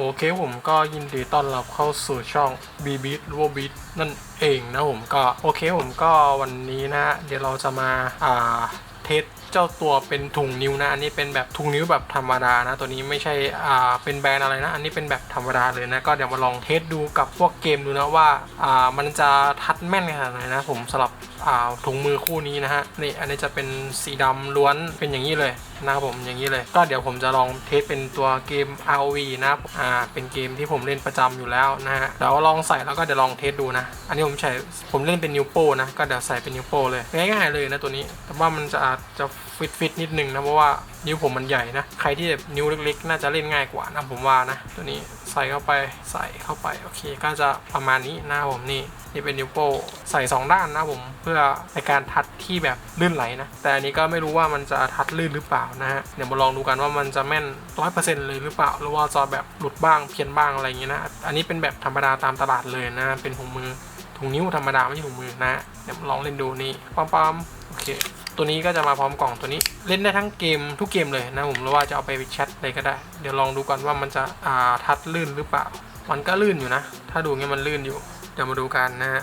โอเคผมก็ยินดีต้อนรับเข้าสู่ช่อง b b e a t หรือว่า Beat นั่นเองนะผมก็โอเคผมก็วันนี้นะ เดี๋ยวเราจะมาอ่าเทสเจ้าตัวเป็นถุงนิ้วนะอันนี้เป็นแบบถุงนิ้วแบบธรรมดานะ ตัวนี้ไม่ใช่อ่าเป็นแบรนด์อะไรนะ อันนี้เป็นแบบธรรมดาเลยนะก็เดี๋ยวมาลองเทสดูกับพวกเกมดูนะว่าอ่ามันจะทัดแม่นขนาดไหนนะผมสำหรับถุงมือคู่นี้นะฮะนี่อันนี้จะเป็นสีดำล้วนเป็นอย่างนี้เลยนะครับผมอย่างนี้เลย ก็เดี๋ยวผมจะลองเทสเป็นตัวเกม ROV นะครับอ่าเป็นเกมที่ผมเล่นประจำอยู่แล้วนะฮะเดี๋ยวลองใส่แล้วก็เดี๋ยวลองเทสดูนะ อันนี้ผมใช้ผมเล่นเป็นนิ้วโป้นะก็เดี๋ยวใส่เป็นนิ้วโป้เลยง่ายๆเลยนะตัวนี้ แต่ว่ามันจะอาจจะฟิตฟิตๆนิดนึงนะเพราะว่านิ้วผมมันใหญ่นะ ใครที่แบบนิ้วเล็กๆ น่าจะเล่นง่ายกว่านะผมว่านะ ตัวนี้ใส่เข้าไปใส่เข้าไปโอเค ก็จะประมาณนี้นะผมนี่นี่เป็นนิ้วโป้ใส่ 2 ด้านนะผมเพื่อในการทัดที่แบบลื่นไหลนะ แต่อันนี้ก็ไม่รู้ว่ามันจะทัดลื่นหรือเปล่านะฮะเดี๋ยวมาลองดูกันว่ามันจะแม่นร้อยเปอร์เซ็นต์เลยหรือเปล่า หรือว่าจะแบบหลุดบ้างเพี้ยนบ้างอะไรอย่างเงี้ยนะอันนี้เป็นแบบธรรมดาตามตลาดเลยนะเป็นถุงมือถุงนิ้วธรรมดาไม่ใช่ถุงมือนะเดี๋ยวลองเล่นดูนี่ปั๊มปั๊มโอเค ตัวนี้ก็จะมาพร้อมกล่องตัวนี้ เล่นได้ทั้งเกมทุกเกมเลยนะผมหรือว่าจะเอาไปแชทอะไรก็ได้ เดี๋ยวลองดูก่อนว่ามันจะอ่าทัดลื่นหรือเปล่า มันก็ลื่นอยู่นะ ถ้าดูเงี้ยมันลื่นอยู่ เดี๋ยวมาดูกันนะฮะ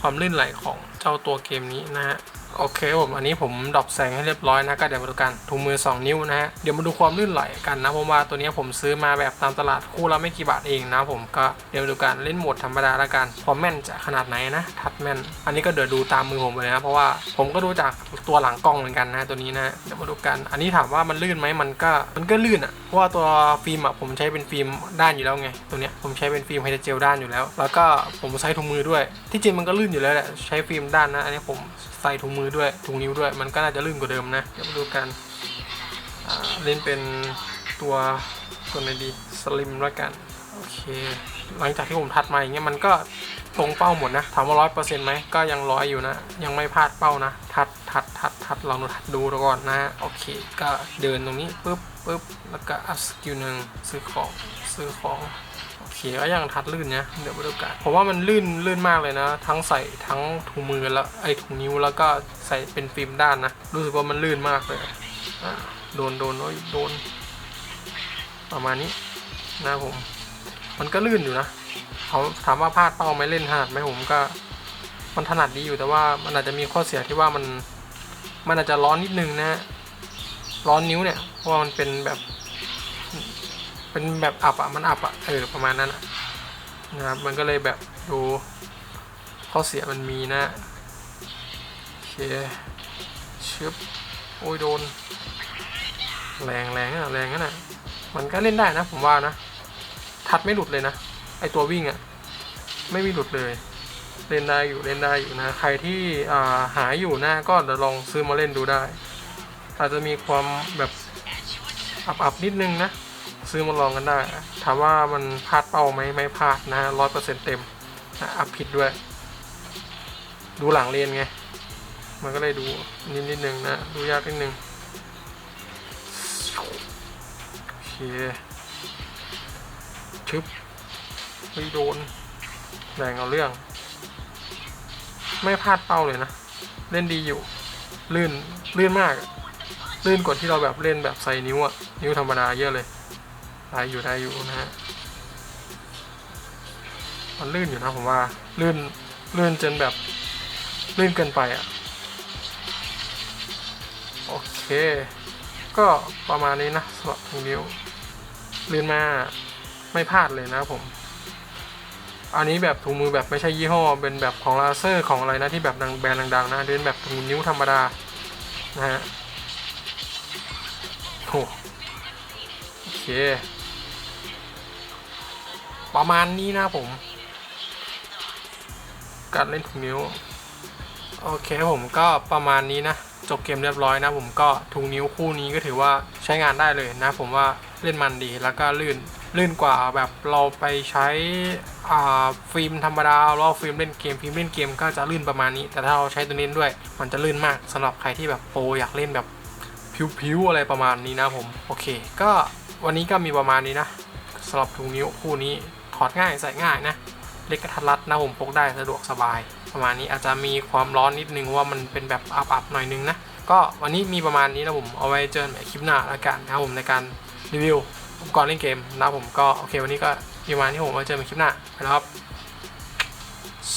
ความลื่นไหลของเจ้าตัวเกมนี้นะฮะ โอเคผมอันนี้ผมดรอปแสงให้เรียบร้อยนะก็เดี๋ยวมาดูกันถุงมือ 2 นิ้วนะฮะเดี๋ยวมาดูความลื่นไหลกันนะผมว่าตัวนี้ผมซื้อมาแบบตามตลาดคู่ละไม่กี่บาทเองนะผมก็เดี๋ยวมาดูกันเล่นโหมดธรรมดาละกันความแม่นจะขนาดไหนนะทัดแม่น อันนี้ก็เดี๋ยวดูตามมือผมเลยนะเพราะว่าผมก็ดูจากตัวหลังกล้องเหมือนกันนะตัวนี้นะเดี๋ยวมาดูกัน อันนี้ถามว่ามันลื่นไหมมันก็มันก็ลื่นอะเพราะว่าตัวฟิล์มอะผมใช้เป็นฟิล์มด้านอยู่แล้วไงตัวเนี้ยผมใช้เป็นฟิล์มไฮเดรเจลด้านอยู่แล้ว แล้วก็ผมใช้ถุงมือด้วย ที่จริงมันก็ลื่นอยู่แล้วแหละใช้ฟิล์มด้านนะอันนี้ผมใส่ถุงมือด้วยถุงนิ้วด้วย มันก็น่าจะลื่นกว่าเดิมนะ เดี๋ยวมาดูกันเล่นเป็นตัวตัวไหนดีสลิมแล้วกันโอเค หลังจากที่ผมทัดมาอย่างเงี้ยมันก็ตรงเป้าหมดนะถามว่าร้อยเปอร์เซ็นต์ไหมก็ยังร้อยอยู่นะ ยังไม่พลาดเป้านะ ทัดทัดทัดทัดลองดูทัดดูก่อนนะโอเค ก็เดินตรงนี้ปุ๊บปุ๊บแล้วก็อัพสกิลหนึ่งซื้อของซื้อของ โอเคก็ยังทัดลื่นนะเดี๋ยวมาดูกันผมว่ามันลื่นลื่นมากเลยนะ ทั้งใส่ทั้งถุงมือแล้วไอ้ถุงนิ้วแล้วก็ใส่เป็นฟิล์มด้านนะ รู้สึกว่ามันลื่นมากเลยโดนโดนโอ้ยโดน ประมาณนี้นะผม มันก็ลื่นอยู่นะเขาถามว่าพลาดเป้าไหมเล่นถนัดไหมผมก็ มันถนัดดีอยู่แต่ว่ามันอาจจะมีข้อเสียที่ว่ามันมันอาจจะร้อนนิดนึงนะฮะร้อนนิ้วเนี่ยเพราะว่ามันเป็นแบบ เป็นแบบอับอะมันอับอะเออประมาณนั้นอะนะครับ มันก็เลยแบบดูข้อเสียมันมีนะโอเคชึบโอ้ยโดน แรงแรงอะแรงอะนะมันก็เล่นได้นะ ผมว่านะ ทัดไม่หลุดเลยนะ ไอตัววิ่งอะไม่มีหลุดเลยเล่นได้อยู่เล่นได้อยู่นะ ใครที่าหาอยู่นะก็เดี๋ยวลองซื้อมาเล่นดูได้ อาจจะมีความแบบอับๆนิดนึงนะ ซื้อมาลองกันได้ ถามว่ามันพลาดเป้าไหมไม่พลาดนะร้อยเปอร์เซ็นต์เต็มนะอัพผิดด้วย ดูหลังเรียนไง มันก็เลยดูนิดนิดนึงนะ ดูยากนิดนึงโอเคชึบไม่โดนแรงเอาเรื่อง ไม่พลาดเป้าเลยนะ เล่นดีอยู่ ลื่น ลื่นมาก ลื่นกว่าที่เราแบบเล่นแบบใส่นิ้วอะนิ้วธรรมดาเยอะเลย ได้อยู่ได้อยู่นะฮะมันลื่นอยู่นะผมว่าลื่นลื่นจนแบบลื่นเกินไปอะโอเค ก็ประมาณนี้นะสำหรับถุงนิ้วลื่นมาไม่พลาดเลยนะผม อันนี้แบบถุงมือแบบไม่ใช่ยี่ห้อ เป็นแบบของลาเซอร์ของอะไรนะที่แบบดังแบรนด์ดังๆนะเป็นแบบถุงนิ้วธรรมดานะฮะโอเค ประมาณนี้นะผม การเล่นถุงนิ้ว โอเคผมก็ประมาณนี้นะ จบเกมเรียบร้อยนะ ผมก็ถุงนิ้วคู่นี้ก็ถือว่าใช้งานได้เลยนะ ผมว่าเล่นมันดีแล้วก็ลื่นลื่นกว่าแบบเราไปใช้ฟิล์มธรรมดาเราฟิล์มเล่นเกมฟิล์มเล่นเกมก็จะลื่นประมาณนี้ แต่ถ้าเราใช้ตัวนี้ด้วย มันจะลื่นมากสำหรับใครที่แบบโปรอยากเล่นแบบผิวๆอะไรประมาณนี้นะผม โอเค ก็วันนี้ก็มีประมาณนี้นะ สำหรับถุงนิ้วคู่นี้ถอดง่ายใส่ง่ายนะ เล็กกระทัดรัดนะผมพกได้สะดวกสบาย ประมาณนี้อาจจะมีความร้อนนิดนึงว่ามันเป็นแบบอับๆหน่อยนึงนะ ก็วันนี้มีประมาณนี้นะผมเอาไว้เจอกันใหม่คลิปหน้าแล้วกันนะครับผมในการรีวิวอุปกรณ์เล่นเกมนะผมก็โอเควันนี้ก็ประมาณที่ผมไว้เจอกันคลิปหน้าไปแล้วครับ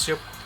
ชิบ